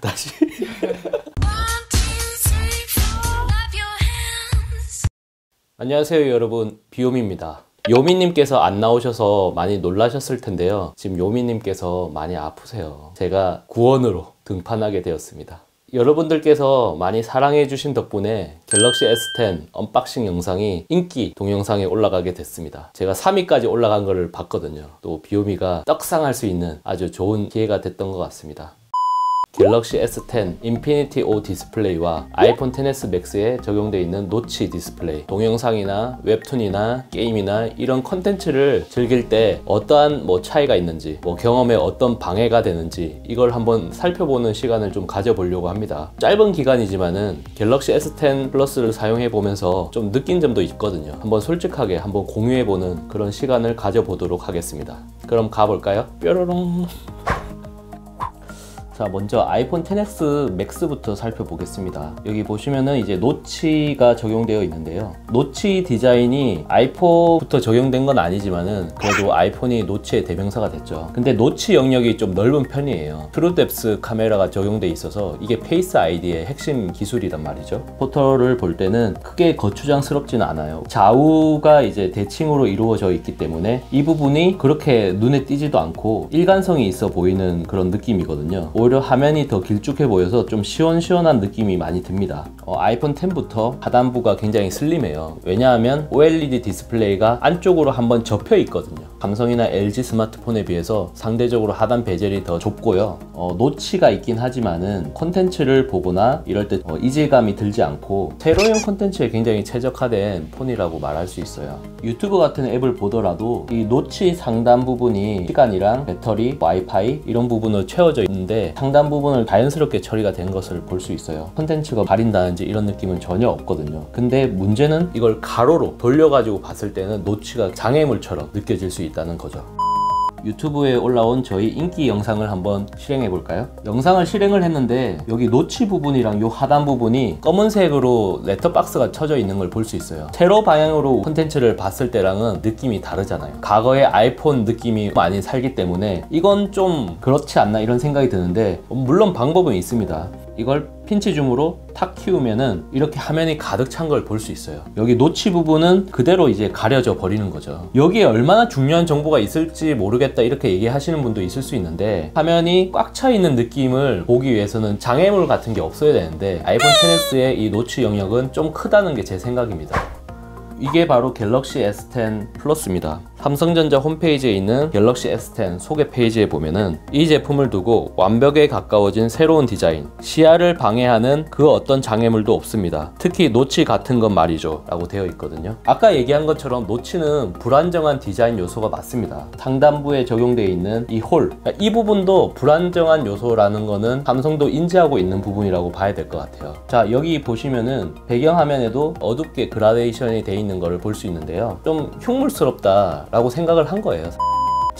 다시. 안녕하세요 여러분. 비오미입니다. 요미님께서 안 나오셔서 많이 놀라셨을 텐데요. 지금 요미님께서 많이 아프세요. 제가 구원으로 등판하게 되었습니다. 여러분들께서 많이 사랑해 주신 덕분에 갤럭시 S10 언박싱 영상이 인기 동영상에 올라가게 됐습니다. 제가 3위까지 올라간 것을 봤거든요. 또 비오미가 떡상할 수 있는 아주 좋은 기회가 됐던 것 같습니다 갤럭시 S10 인피니티 O 디스플레이와 아이폰 XS 맥스에 적용되어 있는 노치 디스플레이 동영상이나 웹툰이나 게임이나 이런 컨텐츠를 즐길 때 어떠한 뭐 차이가 있는지 뭐 경험에 어떤 방해가 되는지 이걸 한번 살펴보는 시간을 좀 가져보려고 합니다. 짧은 기간이지만은 갤럭시 S10 플러스를 사용해 보면서 좀 느낀 점도 있거든요. 한번 솔직하게 한번 공유해 보는 그런 시간을 가져보도록 하겠습니다. 그럼 가볼까요? 뾰로롱 자 먼저 아이폰 XS 맥스부터 살펴보겠습니다. 여기 보시면은 이제 노치가 적용되어 있는데요. 노치 디자인이 아이폰부터 적용된 건 아니지만은 그래도 아이폰이 노치의 대명사가 됐죠. 근데 노치 영역이 좀 넓은 편이에요. 트루뎁스 카메라가 적용돼 있어서 이게 페이스 아이디의 핵심 기술이란 말이죠. 포털을 볼 때는 크게 거추장스럽지는 않아요. 좌우가 이제 대칭으로 이루어져 있기 때문에 이 부분이 그렇게 눈에 띄지도 않고 일관성이 있어 보이는 그런 느낌이거든요 오히려 화면이 더 길쭉해 보여서 좀 시원시원한 느낌이 많이 듭니다. 어, 아이폰 10부터 하단부가 굉장히 슬림해요. 왜냐하면 OLED 디스플레이가 안쪽으로 한번 접혀 있거든요. 삼성이나 LG 스마트폰에 비해서 상대적으로 하단 베젤이 더 좁고요. 어, 노치가 있긴 하지만은 콘텐츠를 보거나 이럴 때 어, 이질감이 들지 않고 세로형 콘텐츠에 굉장히 최적화된 폰이라고 말할 수 있어요. 유튜브 같은 앱을 보더라도 이 노치 상단 부분이 시간이랑 배터리, 와이파이 이런 부분을 채워져 있는데 상단 부분을 자연스럽게 처리가 된 것을 볼 수 있어요. 컨텐츠가 가린다든지 이런 느낌은 전혀 없거든요. 근데 문제는 이걸 가로로 돌려가지고 봤을 때는 노치가 장애물처럼 느껴질 수 있다는 거죠 유튜브에 올라온 저희 인기 영상을 한번 실행해 볼까요? 영상을 실행을 했는데 여기 노치 부분이랑 요 하단 부분이 검은색으로 렛터박스가 쳐져 있는 걸 볼 수 있어요. 세로 방향으로 콘텐츠를 봤을 때랑은 느낌이 다르잖아요. 과거의 아이폰 느낌이 많이 살기 때문에 이건 좀 그렇지 않나 이런 생각이 드는데 물론 방법은 있습니다 이걸 핀치 줌으로 탁 키우면은 이렇게 화면이 가득 찬 걸 볼 수 있어요. 여기 노치 부분은 그대로 이제 가려져 버리는 거죠. 여기에 얼마나 중요한 정보가 있을지 모르겠다 이렇게 얘기하시는 분도 있을 수 있는데 화면이 꽉 차 있는 느낌을 보기 위해서는 장애물 같은 게 없어야 되는데 아이폰 XS의 이 노치 영역은 좀 크다는 게 제 생각입니다. 이게 바로 갤럭시 S10 플러스입니다 삼성전자 홈페이지에 있는 갤럭시 S10 소개 페이지에 보면은 이 제품을 두고 완벽에 가까워진 새로운 디자인 시야를 방해하는 그 어떤 장애물도 없습니다. 특히 노치 같은 건 말이죠. 라고 되어 있거든요. 아까 얘기한 것처럼 노치는 불안정한 디자인 요소가 맞습니다. 상단부에 적용되어 있는 이 홀이 그러니까 이 부분도 불안정한 요소라는 거는 삼성도 인지하고 있는 부분이라고 봐야 될 것 같아요. 자 여기 보시면은 배경화면에도 어둡게 그라데이션이 되어 있는 것을 볼 수 있는데요. 좀 흉물스럽다 라고 생각을 한 거예요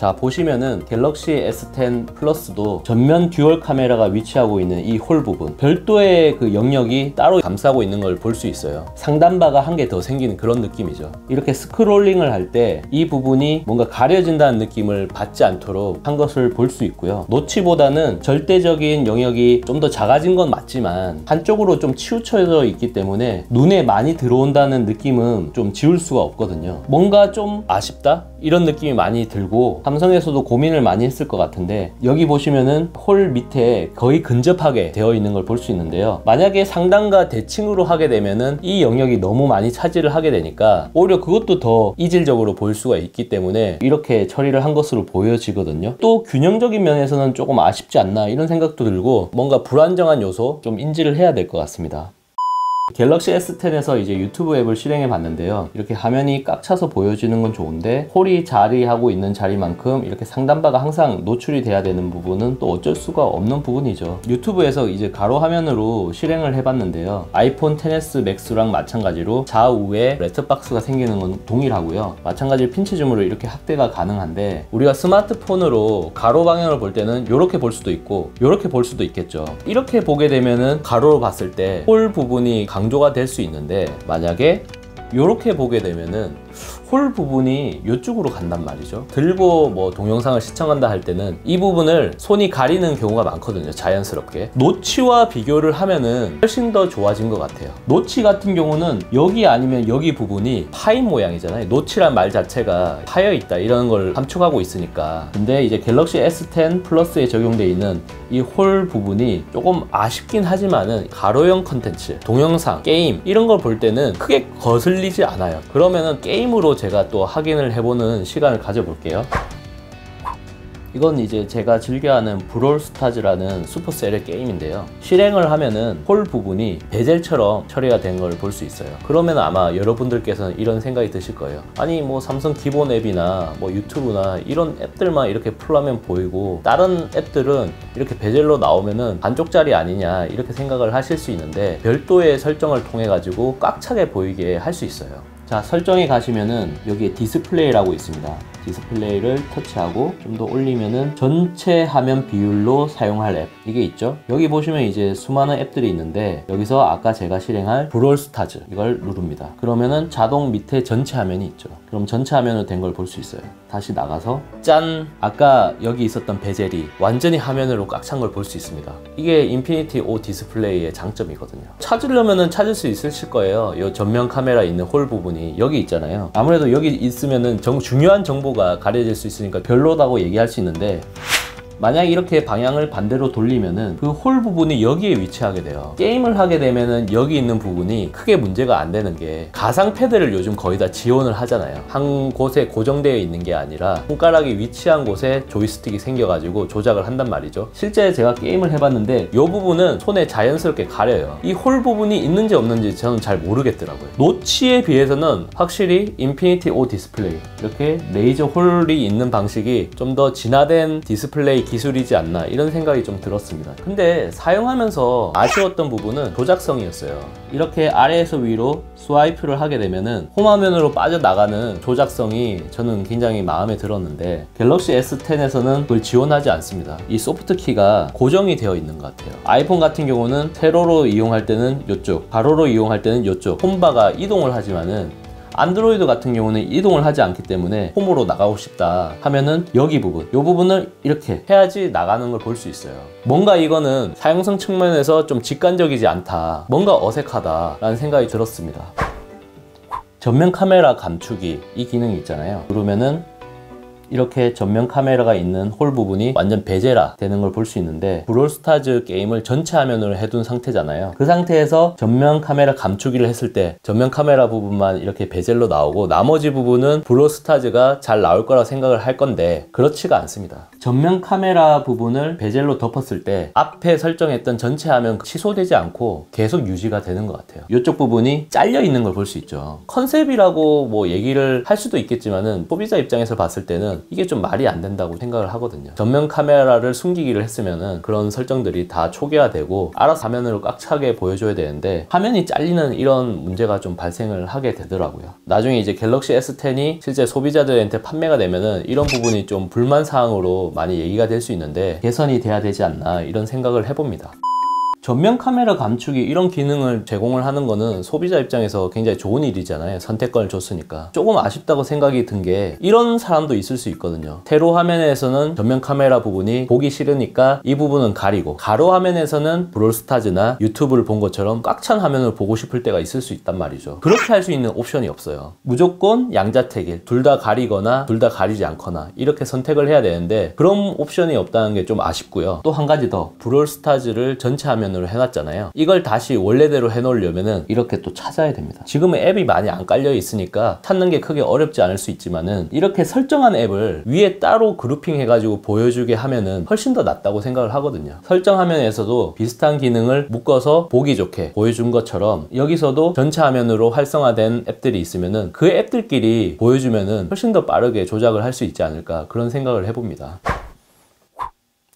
자 보시면은 갤럭시 S10 플러스도 전면 듀얼 카메라가 위치하고 있는 이 홀 부분. 별도의 그 영역이 따로 감싸고 있는 걸 볼 수 있어요. 상단바가 한 개 더 생기는 그런 느낌이죠. 이렇게 스크롤링을 할 때 이 부분이 뭔가 가려진다는 느낌을 받지 않도록 한 것을 볼 수 있고요. 노치보다는 절대적인 영역이 좀 더 작아진 건 맞지만 한쪽으로 좀 치우쳐져 있기 때문에 눈에 많이 들어온다는 느낌은 좀 지울 수가 없거든요. 뭔가 좀 아쉽다? 이런 느낌이 많이 들고 삼성에서도 고민을 많이 했을 것 같은데 여기 보시면은 홀 밑에 거의 근접하게 되어 있는 걸 볼 수 있는데요. 만약에 상단과 대칭으로 하게 되면은 이 영역이 너무 많이 차지를 하게 되니까 오히려 그것도 더 이질적으로 보일 수가 있기 때문에 이렇게 처리를 한 것으로 보여지거든요. 또 균형적인 면에서는 조금 아쉽지 않나 이런 생각도 들고 뭔가 불안정한 요소 좀 인지를 해야 될 것 같습니다 갤럭시 S10에서 이제 유튜브 앱을 실행해 봤는데요. 이렇게 화면이 꽉 차서 보여지는 건 좋은데 홀이 자리하고 있는 자리만큼 이렇게 상단바가 항상 노출이 돼야 되는 부분은 또 어쩔 수가 없는 부분이죠. 유튜브에서 이제 가로 화면으로 실행을 해 봤는데요. 아이폰 XS 맥스랑 마찬가지로 좌우에 레터박스가 생기는 건 동일하고요. 마찬가지로 핀치줌으로 이렇게 확대가 가능한데 우리가 스마트폰으로 가로 방향을 볼 때는 이렇게 볼 수도 있고 이렇게 볼 수도 있겠죠. 이렇게 보게 되면은 가로로 봤을 때 홀 부분이 강 조가 될 수 있는데 만약에 이렇게 보게 되면은 홀 부분이 이쪽으로 간단 말이죠. 들고 뭐 동영상을 시청한다 할 때는 이 부분을 손이 가리는 경우가 많거든요. 자연스럽게. 노치와 비교를 하면은 훨씬 더 좋아진 것 같아요. 노치 같은 경우는 여기 아니면 여기 부분이 파인 모양이잖아요. 노치란 말 자체가 파여 있다 이런 걸 함축하고 있으니까. 근데 이제 갤럭시 S10 플러스에 적용되어 있는 이 홀 부분이 조금 아쉽긴 하지만은 가로형 컨텐츠, 동영상, 게임 이런 걸 볼 때는 크게 거슬리지 않아요. 그러면은 게임으로 제가 또 확인을 해보는 시간을 가져볼게요. 이건 이제 제가 즐겨하는 브롤스타즈라는 슈퍼셀의 게임인데요. 실행을 하면은 홀 부분이 베젤처럼 처리가 된 걸 볼 수 있어요. 그러면 아마 여러분들께서는 이런 생각이 드실 거예요. 아니 뭐 삼성 기본 앱이나 뭐 유튜브나 이런 앱들만 이렇게 풀라면 보이고 다른 앱들은 이렇게 베젤로 나오면은 반쪽짜리 아니냐 이렇게 생각을 하실 수 있는데 별도의 설정을 통해 가지고 꽉 차게 보이게 할 수 있어요. 자 설정에 가시면은 여기에 디스플레이라고 있습니다. 디스플레이를 터치하고 좀 더 올리면은 전체 화면 비율로 사용할 앱. 이게 있죠? 여기 보시면 이제 수많은 앱들이 있는데 여기서 아까 제가 실행할 브롤스타즈 이걸 누릅니다. 그러면은 자동 밑에 전체 화면이 있죠. 그럼 전체 화면으로 된 걸 볼 수 있어요. 다시 나가서 짠! 아까 여기 있었던 베젤이 완전히 화면으로 꽉 찬 걸 볼 수 있습니다. 이게 인피니티 O 디스플레이의 장점이거든요. 찾으려면은 찾을 수 있으실 거예요. 이 전면 카메라 있는 홀 부분이 여기 있잖아요. 아무래도 여기 있으면은 정, 중요한 정보 가 가려질 수 있으니까 별로다고 얘기할 수 있는데 만약 이렇게 방향을 반대로 돌리면은 그 홀 부분이 여기에 위치하게 돼요. 게임을 하게 되면은 여기 있는 부분이 크게 문제가 안 되는 게 가상 패드를 요즘 거의 다 지원을 하잖아요. 한 곳에 고정되어 있는 게 아니라 손가락이 위치한 곳에 조이스틱이 생겨가지고 조작을 한단 말이죠. 실제 제가 게임을 해봤는데 이 부분은 손에 자연스럽게 가려요. 이 홀 부분이 있는지 없는지 저는 잘 모르겠더라고요. 노치에 비해서는 확실히 인피니티 O 디스플레이 이렇게 레이저 홀이 있는 방식이 좀 더 진화된 디스플레이 기술이지 않나 이런 생각이 좀 들었습니다. 근데 사용하면서 아쉬웠던 부분은 조작성이었어요. 이렇게 아래에서 위로 스와이프를 하게 되면은 홈화면으로 빠져나가는 조작성이 저는 굉장히 마음에 들었는데 갤럭시 S10에서는 그걸 지원하지 않습니다. 이 소프트 키가 고정이 되어 있는 것 같아요. 아이폰 같은 경우는 세로로 이용할 때는 이쪽, 가로로 이용할 때는 이쪽 홈바가 이동을 하지만은 안드로이드 같은 경우는 이동을 하지 않기 때문에 홈으로 나가고 싶다 하면은 여기 부분 이 부분을 이렇게 해야지 나가는 걸 볼 수 있어요. 뭔가 이거는 사용성 측면에서 좀 직관적이지 않다 뭔가 어색하다 라는 생각이 들었습니다. 전면 카메라 감추기 이 기능이 있잖아요. 그러면은 이렇게 전면 카메라가 있는 홀 부분이 완전 베제라 되는 걸 볼 수 있는데 브롤스타즈 게임을 전체 화면으로 해둔 상태잖아요. 그 상태에서 전면 카메라 감추기를 했을 때 전면 카메라 부분만 이렇게 베젤로 나오고 나머지 부분은 브롤스타즈가 잘 나올 거라 생각을 할 건데 그렇지가 않습니다. 전면 카메라 부분을 베젤로 덮었을 때 앞에 설정했던 전체 화면 취소되지 않고 계속 유지가 되는 것 같아요. 이쪽 부분이 잘려 있는 걸 볼 수 있죠. 컨셉이라고 뭐 얘기를 할 수도 있겠지만은 소비자 입장에서 봤을 때는 이게 좀 말이 안 된다고 생각을 하거든요. 전면 카메라를 숨기기를 했으면은 그런 설정들이 다 초기화되고 알아서 화면으로 꽉 차게 보여줘야 되는데 화면이 잘리는 이런 문제가 좀 발생을 하게 되더라고요. 나중에 이제 갤럭시 S10이 실제 소비자들한테 판매가 되면은 이런 부분이 좀 불만 사항으로 많이 얘기가 될 수 있는데 개선이 돼야 되지 않나 이런 생각을 해봅니다. 전면 카메라 감축이 이런 기능을 제공을 하는 거는 소비자 입장에서 굉장히 좋은 일이잖아요. 선택권을 줬으니까. 조금 아쉽다고 생각이 든 게 이런 사람도 있을 수 있거든요. 세로 화면에서는 전면 카메라 부분이 보기 싫으니까 이 부분은 가리고 가로 화면에서는 브롤스타즈나 유튜브를 본 것처럼 꽉 찬 화면을 보고 싶을 때가 있을 수 있단 말이죠. 그렇게 할 수 있는 옵션이 없어요. 무조건 양자택일 둘 다 가리거나 둘 다 가리지 않거나 이렇게 선택을 해야 되는데 그런 옵션이 없다는 게 좀 아쉽고요. 또 한 가지 더 브롤스타즈를 전체 화면 화면으로 해놨잖아요. 이걸 다시 원래대로 해놓으려면은 이렇게 또 찾아야 됩니다. 지금은 앱이 많이 안 깔려 있으니까 찾는 게 크게 어렵지 않을 수 있지만은 이렇게 설정한 앱을 위에 따로 그룹핑 해가지고 보여주게 하면은 훨씬 더 낫다고 생각을 하거든요. 설정 화면에서도 비슷한 기능을 묶어서 보기 좋게 보여준 것처럼 여기서도 전체 화면으로 활성화된 앱들이 있으면은 그 앱들끼리 보여주면은 훨씬 더 빠르게 조작을 할 수 있지 않을까 그런 생각을 해봅니다.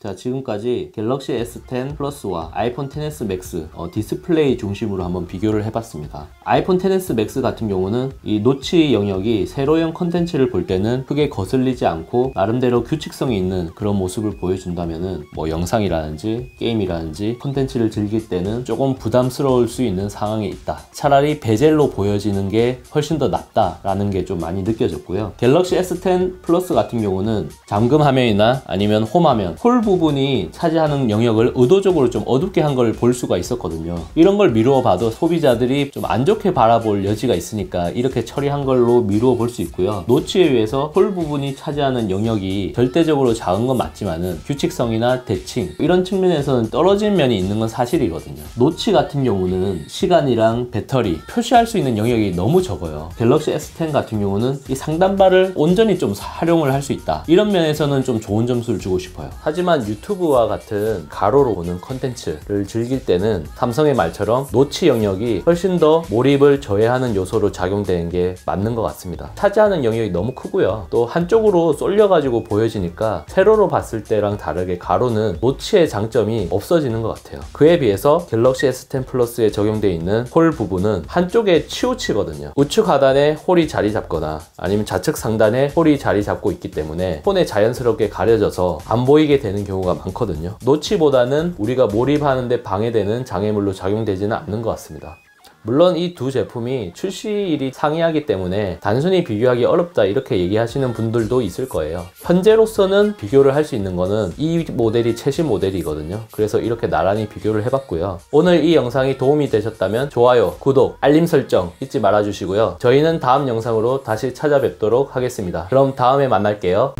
자 지금까지 갤럭시 S10 플러스와 아이폰 XS 맥스 어, 디스플레이 중심으로 한번 비교를 해봤습니다. 아이폰 XS 맥스 같은 경우는 이 노치 영역이 세로형 컨텐츠를 볼 때는 크게 거슬리지 않고 나름대로 규칙성이 있는 그런 모습을 보여준다면은 뭐 영상이라든지 게임이라든지 컨텐츠를 즐길 때는 조금 부담스러울 수 있는 상황에 있다. 차라리 베젤로 보여지는 게 훨씬 더 낫다라는 게 좀 많이 느껴졌고요. 갤럭시 S10 플러스 같은 경우는 잠금 화면이나 아니면 홈 화면, 홀부 분이 차지하는 영역을 의도적으로 좀 어둡게 한 걸 볼 수가 있었거든요. 이런 걸 미루어 봐도 소비자들이 좀 안 좋게 바라볼 여지가 있으니까 이렇게 처리한 걸로 미루어 볼 수 있고요. 노치에 의해서 홀 부분이 차지하는 영역이 절대적으로 작은 건 맞지만은 규칙성이나 대칭 이런 측면에서는 떨어진 면이 있는 건 사실이거든요. 노치 같은 경우는 시간이랑 배터리 표시할 수 있는 영역이 너무 적어요. 갤럭시 S10 같은 경우는 이 상단바를 온전히 좀 활용을 할 수 있다. 이런 면에서는 좀 좋은 점수를 주고 싶어요. 하지만 유튜브와 같은 가로로 오는 컨텐츠를 즐길 때는 삼성의 말처럼 노치 영역이 훨씬 더 몰입을 저해하는 요소로 작용되는 게 맞는 것 같습니다. 차지하는 영역이 너무 크고요. 또 한쪽으로 쏠려가지고 보여지니까 세로로 봤을 때랑 다르게 가로는 노치의 장점이 없어지는 것 같아요. 그에 비해서 갤럭시 S10 플러스에 적용되어 있는 홀 부분은 한쪽에 치우치거든요. 우측 하단에 홀이 자리 잡거나 아니면 좌측 상단에 홀이 자리 잡고 있기 때문에 폰에 자연스럽게 가려져서 안 보이게 되는 경우가 많거든요. 노치보다는 우리가 몰입하는데 방해되는 장애물로 작용되지는 않는 것 같습니다. 물론 이 두 제품이 출시일이 상이하기 때문에 단순히 비교하기 어렵다 이렇게 얘기하시는 분들도 있을 거예요. 현재로서는 비교를 할 수 있는 거는 이 모델이 최신 모델이거든요. 그래서 이렇게 나란히 비교를 해봤고요. 오늘 이 영상이 도움이 되셨다면 좋아요, 구독, 알림 설정 잊지 말아주시고요. 저희는 다음 영상으로 다시 찾아뵙도록 하겠습니다. 그럼 다음에 만날게요.